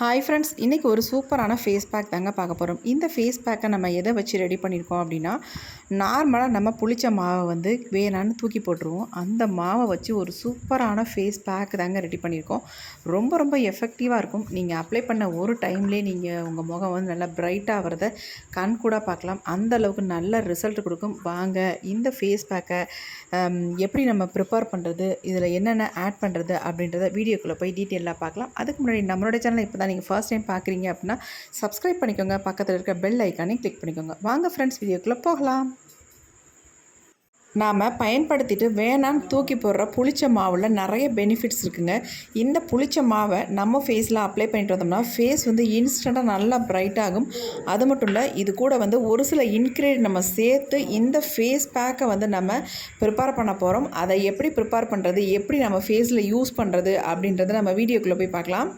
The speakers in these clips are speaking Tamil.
ஹாய் ஃப்ரெண்ட்ஸ் இன்றைக்கி ஒரு சூப்பரான ஃபேஸ் பேக் தாங்க பார்க்க போகிறோம் இந்த ஃபேஸ் பேக்கை நம்ம எதை வச்சு ரெடி பண்ணியிருக்கோம் அப்படின்னா நார்மலாக நம்ம புளிச்ச மாவை வந்து வேணான்னு தூக்கி போட்டுருவோம். அந்த மாவை வச்சு ஒரு சூப்பரான ஃபேஸ் பேக் தாங்க ரெடி பண்ணியிருக்கோம் ரொம்ப ரொம்ப எஃபெக்டிவாக இருக்கும். நீங்கள் அப்ளை பண்ண ஒரு டைம்லேயே நீங்கள் உங்கள் முகம் வந்து நல்லா பிரைட்டாக வரத கண் கூட பார்க்கலாம். அந்த அளவுக்கு நல்ல ரிசல்ட் கொடுக்கும். வாங்க இந்த ஃபேஸ் பேக்கை எப்படி நம்ம ப்ரிப்பேர் பண்ணுறது இதில் என்னென்ன ஆட் பண்ணுறது அப்படின்றத வீடியோக்குள்ளே போய் டீட்டெயிலாக பார்க்கலாம். அதுக்கு முன்னாடி நம்மளோட சேனல் இப்போ தான் நீங்கள் ஃபர்ஸ்ட் டைம் பார்க்குறீங்க அப்படின்னா சப்ஸ்கிரைப் பண்ணிக்கோங்க. பக்கத்தில் இருக்க பெல் ஐக்கானே கிளிக் பண்ணிக்கோங்க. வாங்க ஃப்ரெண்ட்ஸ் வீடியோக்குள்ளே போகலாம். நாம் பயன்படுத்திட்டு வேணான்னு தூக்கி போடுற புளிச்ச மாவில் நிறைய பெனிஃபிட்ஸ் இருக்குங்க. இந்த புளிச்ச மாவை நம்ம ஃபேஸில் அப்ளை பண்ணிட்டு வந்தோம்னா ஃபேஸ் வந்து இன்ஸ்டண்ட்டாக நல்லா பிரைட் ஆகும். அது மட்டும் இல்லை இது கூட வந்து ஒரு சில இன்க்ரீடியன்ட் நம்ம சேர்த்து இந்த ஃபேஸ் பேக்கை வந்து நம்ம ப்ரிப்பேர் பண்ண போகிறோம் அதை எப்படி ப்ரிப்பேர் பண்ணுறது எப்படி நம்ம ஃபேஸில் யூஸ் பண்ணுறது அப்படின்றத நம்ம வீடியோக்குள்ளே போய் பார்க்கலாம்.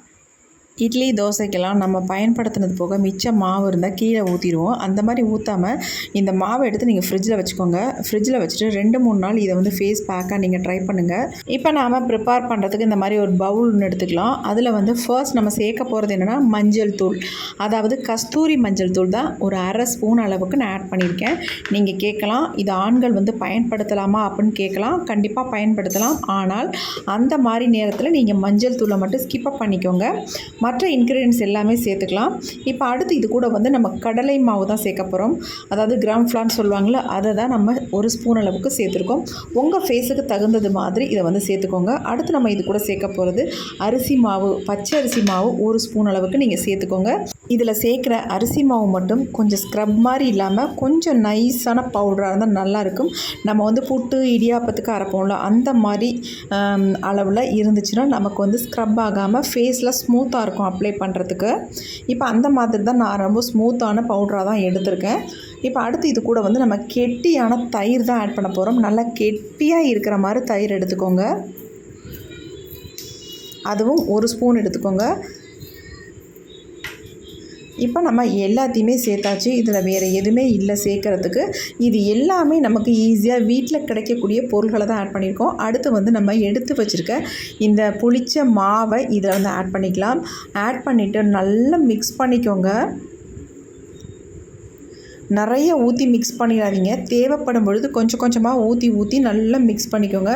இட்லி தோசைக்கெல்லாம் நம்ம பயன்படுத்தினது போக மிச்ச மாவு இருந்தால் கீழே ஊற்றிடுவோம் அந்த மாதிரி ஊற்றாமல் இந்த மாவை எடுத்து நீங்கள் ஃப்ரிட்ஜில் வச்சுக்கோங்க. ஃப்ரிட்ஜில் வச்சுட்டு ரெண்டு மூணு நாள் இதை வந்து ஃபேஸ் பேக்காக நீங்கள் ட்ரை பண்ணுங்கள் இப்போ நாம் ப்ரிப்பேர் பண்ணுறதுக்கு இந்த மாதிரி ஒரு பவுல் ஒன்று எடுத்துக்கலாம். அதில் வந்து ஃபர்ஸ்ட் நம்ம சேர்க்க போகிறது என்னென்னா மஞ்சள் தூள். அதாவது கஸ்தூரி மஞ்சள் தூள் தான் ஒரு அரை ஸ்பூன் அளவுக்கு நான் ஆட் பண்ணியிருக்கேன். நீங்கள் கேட்கலாம் இது ஆண்கள் வந்து பயன்படுத்தலாமா அப்படின்னு கேட்கலாம். கண்டிப்பாக பயன்படுத்தலாம். ஆனால் அந்த மாதிரி நேரத்தில் நீங்கள் மஞ்சள் தூளை மட்டும் ஸ்கிப்பப் பண்ணிக்கோங்க. மற்ற இன்க்ரீடியன்ஸ் எல்லாமே சேர்த்துக்கலாம். இப்போ அடுத்து இது கூட வந்து நம்ம கடலை மாவு தான் சேர்க்க போகிறோம் அதாவது கிராம் ஃப்ளான்னு சொல்லுவாங்களே அதை தான் நம்ம ஒரு ஸ்பூன் அளவுக்கு சேர்த்துருக்கோம். உங்கள் ஃபேஸுக்கு தகுந்தது மாதிரி இதை வந்து சேர்த்துக்கோங்க. அடுத்து நம்ம இது கூட சேர்க்க போகிறது அரிசி மாவு பச்சை அரிசி மாவு ஒரு ஸ்பூன் அளவுக்கு நீங்கள் சேர்த்துக்கோங்க. இதில் சேர்க்குற அரிசி மாவு மட்டும் கொஞ்சம் ஸ்க்ரப் மாதிரி இல்லாமல் கொஞ்சம் நைஸான பவுடராக இருந்தால் நல்லாயிருக்கும் நம்ம வந்து புட்டு இடியாப்பத்துக்கு அரைப்போம்ல அந்த மாதிரி அளவில் இருந்துச்சுன்னா நமக்கு வந்து ஸ்க்ரப் ஆகாமல் ஃபேஸில் ஸ்மூத்தாக இருக்கும் அப்ளை பண்ணுறதுக்கு இப்போ அந்த மாதிரி தான் நான் ரொம்ப ஸ்மூத்தான பவுடராக தான் எடுத்திருக்கேன். இப்போ அடுத்து இது கூட வந்து நம்ம கெட்டியான தயிர் தான் ஆட் பண்ண போகிறோம் நல்லா கெட்டியாக இருக்கிற மாதிரி தயிர் எடுத்துக்கோங்க. அதுவும் ஒரு ஸ்பூன் எடுத்துக்கோங்க. இப்போ நம்ம எல்லாத்தையுமே சேர்த்தாச்சு. இதில் வேறு எதுவுமே இல்லை சேர்க்குறதுக்கு. இது எல்லாமே நமக்கு ஈஸியாக வீட்டில் கிடைக்கக்கூடிய பொருள்களை தான் ஆட் பண்ணியிருக்கோம். அடுத்து வந்து நம்ம எடுத்து வச்சுருக்க இந்த புளிச்ச மாவை இதில் வந்து ஆட் பண்ணிக்கலாம். ஆட் பண்ணிவிட்டு நல்லா மிக்ஸ் பண்ணிக்கோங்க. நிறைய ஊற்றி மிக்ஸ் பண்ணிடாதீங்க. தேவைப்படும் பொழுது கொஞ்சம் கொஞ்சமாக ஊற்றி ஊற்றி நல்லா மிக்ஸ் பண்ணிக்கோங்க.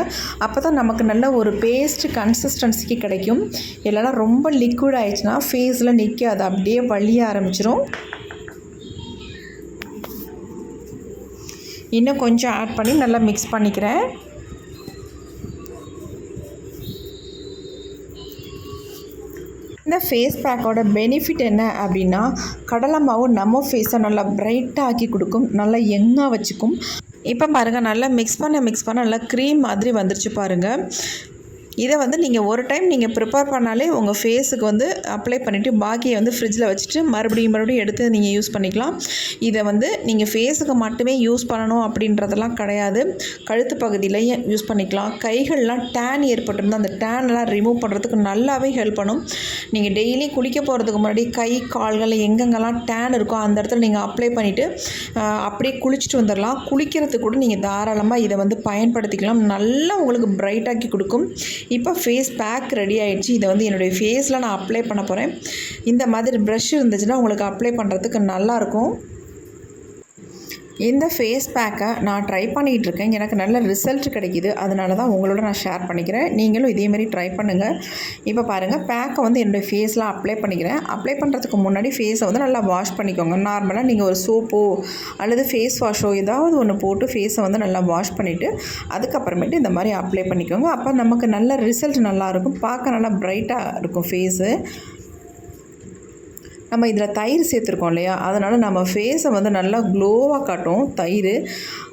அப்போ தான் நமக்கு நல்ல ஒரு பேஸ்ட் கன்சிஸ்டன்சிக்கு கிடைக்கும். இல்லைனா ரொம்ப லிக்விட் ஆயிடுச்சுன்னா ஃபேஸில் நிற்காது அப்படியே வழிய ஆரம்பிச்சிரும். இன்னும் கொஞ்சம் ஆட் பண்ணி நல்லா மிக்ஸ் பண்ணிக்கிறேன். இந்த ஃபேஸ் பேக்கோட பெனிஃபிட் என்ன அப்படின்னா கடலை மாவு நம்ம ஃபேஸை நல்லா பிரைட்டாக ஆக்கி கொடுக்கும் நல்லா யங்காக வச்சுக்கும். இப்போ பாருங்கள் நல்லா மிக்ஸ் பண்ண மிக்ஸ் பண்ண நல்லா க்ரீம் மாதிரி வந்துருச்சு பாருங்கள் இதை வந்து நீங்கள் ஒரு டைம் நீங்கள் ப்ரிப்பேர் பண்ணாலே உங்கள் ஃபேஸுக்கு வந்து அப்ளை பண்ணிவிட்டு பாக்கியை வந்து ஃப்ரிட்ஜில் வச்சுட்டு மறுபடியும் மறுபடியும் எடுத்து நீங்கள் யூஸ் பண்ணிக்கலாம். இதை வந்து நீங்கள் ஃபேஸுக்கு மட்டுமே யூஸ் பண்ணணும் அப்படின்றதெல்லாம் கிடையாது. கழுத்து பகுதியிலையும் யூஸ் பண்ணிக்கலாம். கைகள்லாம் டேன் ஏற்பட்டிருந்தால் அந்த டேன்லாம் ரிமூவ் பண்ணுறதுக்கு நல்லாவே ஹெல்ப் பண்ணும். நீங்கள் டெய்லி குளிக்க போகிறதுக்கு முன்னாடி கை கால்கள் எங்கெங்கெல்லாம் டேன் இருக்கோ அந்த இடத்துல நீங்கள் அப்ளை பண்ணிவிட்டு அப்படியே குளிச்சுட்டு வந்துடலாம் குளிக்கிறதுக்கு கூட நீங்கள் தாராளமாக இதை வந்து பயன்படுத்திக்கலாம். நல்லா உங்களுக்கு பிரைட்டாக்கி கொடுக்கும். இப்போ ஃபேஸ் பேக் ரெடி ஆகிடுச்சு இதை வந்து என்னுடைய ஃபேஸில் நான் அப்ளை பண்ண போகிறேன் இந்த மாதிரி ப்ரஷ் இருந்துச்சுன்னா உங்களுக்கு அப்ளை பண்ணுறதுக்கு நல்லாயிருக்கும் இந்த ஃபேஸ் பேக்கை நான் ட்ரை பண்ணிகிட்டு இருக்கேன் எனக்கு நல்ல ரிசல்ட் கிடைக்கிது. அதனால தான் உங்களோட நான் ஷேர் பண்ணிக்கிறேன். நீங்களும் இதேமாரி ட்ரை பண்ணுங்கள் இப்போ பாருங்கள் பேக்கை வந்து என்னுடைய ஃபேஸில் அப்ளை பண்ணிக்கிறேன். அப்ளை பண்ணுறதுக்கு முன்னாடி ஃபேஸை வந்து நல்லா வாஷ் பண்ணிக்கோங்க. நார்மலாக நீங்கள் ஒரு சோப்போ அல்லது ஃபேஸ் வாஷோ ஏதாவது ஒன்று போட்டு ஃபேஸை வந்து நல்லா வாஷ் பண்ணிவிட்டு அதுக்கப்புறமேட்டு இந்த மாதிரி அப்ளை பண்ணிக்கோங்க. அப்போ நமக்கு நல்ல ரிசல்ட் நல்லாயிருக்கும் பார்க்க நல்லா ப்ரைட்டாக இருக்கும் ஃபேஸு நம்ம இதில் தயிர் சேர்த்துருக்கோம் இல்லையா? அதனால் நம்ம ஃபேஸை வந்து நல்லா க்ளோவாக காட்டும் தயிர்.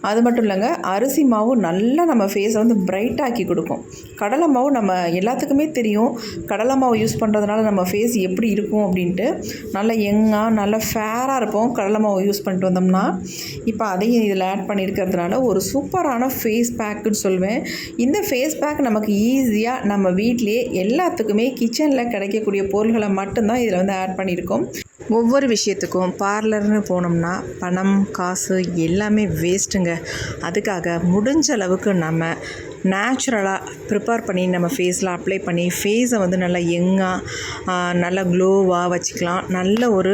அது மட்டும் இல்லைங்க அரிசி மாவும் நல்லா நம்ம ஃபேஸை வந்து பிரைட்டாக்கி கொடுக்கும். கடலை மாவு நம்ம எல்லாத்துக்குமே தெரியும். கடலை மாவு யூஸ் பண்ணுறதுனால நம்ம ஃபேஸ் எப்படி இருக்கும் அப்படின்ட்டு. நல்லா எங்காக நல்லா ஃபேராக இருப்போம் கடலை மாவு யூஸ் பண்ணிட்டு வந்தோம்னா. இப்போ அதையும் இதில் ஆட் பண்ணியிருக்கிறதுனால ஒரு சூப்பரான ஃபேஸ் பேக்குன்னு சொல்லுவேன் இந்த ஃபேஸ் பேக் நமக்கு ஈஸியாக நம்ம வீட்லேயே எல்லாத்துக்குமே கிச்சனில் கிடைக்கக்கூடிய பொருள்களை மட்டும்தான் இதில் வந்து ஆட் பண்ணியிருக்கோம். ஒவ்வொரு விஷயத்துக்கும் பார்லர்னு போனோம்னா பணம் காசு எல்லாமே வேஸ்ட்டுங்க அதுக்காக முடிஞ்ச அளவுக்கு நம்ம நேச்சுரலாக ப்ரிப்பேர் பண்ணி நம்ம ஃபேஸில் அப்ளை பண்ணி ஃபேஸை வந்து நல்லா யங்காக நல்லா க்ளோவாக வச்சுக்கலாம். நல்ல ஒரு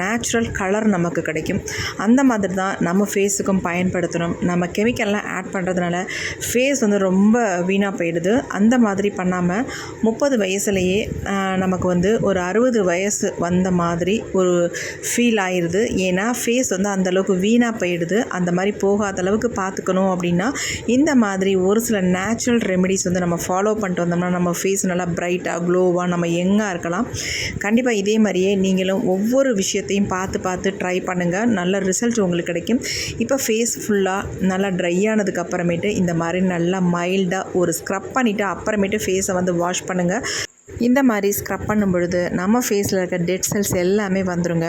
நேச்சுரல் கலர் நமக்கு கிடைக்கும். அந்த மாதிரி தான் நம்ம ஃபேஸுக்கும் பயன்படுத்தணும். நம்ம கெமிக்கல்லாம் ஆட் பண்ணுறதுனால ஃபேஸ் வந்து ரொம்ப வீணாக போயிடுது. அந்த மாதிரி பண்ணாமல் முப்பது வயசுலேயே நமக்கு வந்து ஒரு அறுபது வயசு வந்த மாதிரி ஒரு ஃபீல் ஆயிடுது ஏன்னா ஃபேஸ் வந்து அந்த அளவுக்கு வீணாக போயிடுது. அந்த மாதிரி போகாத அளவுக்கு பார்த்துக்கணும் அப்படின்னா இந்த மாதிரி ஒரு சில நேச்சுரல் ரெமெடிஸ் வந்து நம்ம ஃபாலோ பண்ணிட்டு வந்தோம்னா நம்ம ஃபேஸ் நல்லா பிரைட்டாக க்ளோவாக நம்ம யங்காக இருக்கலாம். கண்டிப்பாக இதே மாதிரியே நீங்களும் ஒவ்வொரு விஷயத்தையும் பார்த்து பார்த்து ட்ரை பண்ணுங்கள் நல்ல ரிசல்ட் உங்களுக்கு கிடைக்கும். இப்போ ஃபேஸ் ஃபுல்லாக நல்லா ட்ரை ஆனதுக்கு அப்புறமேட்டு இந்த மாதிரி நல்லா மைல்டாக ஒரு ஸ்க்ரப் பண்ணிவிட்டு அப்புறமேட்டு ஃபேஸை வந்து வாஷ் பண்ணுங்கள் இந்த மாதிரி ஸ்க்ரப் பண்ணும் பொழுது நம்ம ஃபேஸில் இருக்க டெட் செல்ஸ் எல்லாமே வந்துடுங்க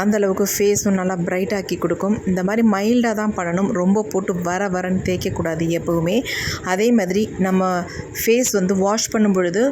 அந்தளவுக்கு ஃபேஸும் நல்லா பிரைட் ஆக்கி கொடுக்கும். இந்த மாதிரி மைல்டாக தான் பண்ணணும். ரொம்ப போட்டு வர வரன்னு தேய்க்கக்கூடாது எப்போவுமே. அதே மாதிரி நம்ம ஃபேஸ் வந்து வாஷ் பண்ணும் பொழுது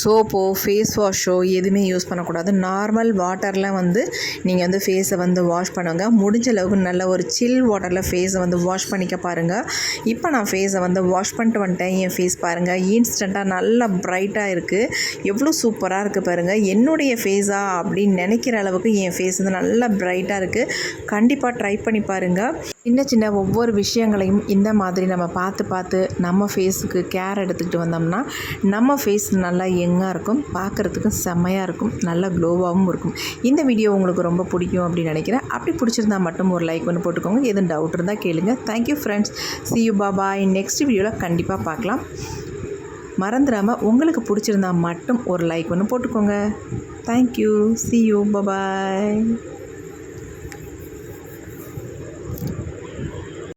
சோப்போ ஃபேஸ் வாஷோ எதுவுமே யூஸ் பண்ணக்கூடாது. நார்மல் வாட்டரில் வந்து நீங்கள் வந்து ஃபேஸை வந்து வாஷ் பண்ணுங்கள் முடிஞ்ச அளவுக்கு நல்ல ஒரு சில் வாட்டரில் ஃபேஸை வந்து வாஷ் பண்ணிக்க பாருங்கள் இப்போ நான் ஃபேஸை வந்து வாஷ் பண்ணிட்டு வந்துட்டேன். என் ஃபேஸ் பாருங்கள் இன்ஸ்டண்ட்டாக நல்லா ப்ரைட்டாக இருக்குது எவ்வளோ சூப்பராக இருக்குது பாருங்கள் என்னுடைய ஃபேஸா அப்படின்னு நினைக்கிற அளவுக்கு என் ஃபேஸ் வந்து நல்லா ப்ரைட்டாக இருக்குது கண்டிப்பாக ட்ரை பண்ணி பாருங்கள் சின்ன சின்ன ஒவ்வொரு விஷயங்களையும் இந்த மாதிரி நம்ம பார்த்து பார்த்து நம்ம ஃபேஸுக்கு கேர் எடுத்துக்கிட்டு வந்தோம்னா நம்ம ஃபேஸ் நல்லா எங்காக இருக்கும் பார்க்குறதுக்கும் செம்மையாக இருக்கும் நல்லா க்ளோவாகவும் இருக்கும். இந்த வீடியோ உங்களுக்கு ரொம்ப பிடிக்கும் அப்படின்னு நினைக்கிறேன். அப்படி பிடிச்சிருந்தா மட்டும் ஒரு லைக் ஒன்று போட்டுக்கோங்க. எதுவும் டவுட் இருந்தால் கேளுங்க. Thank you friends see you bye bye next வீடியோவில் கண்டிப்பாக பார்க்கலாம். மறந்துடாமல் உங்களுக்கு பிடிச்சிருந்தா மட்டும் ஒரு லைக் ஒன்று போட்டுக்கோங்க. Thank you see you bye bye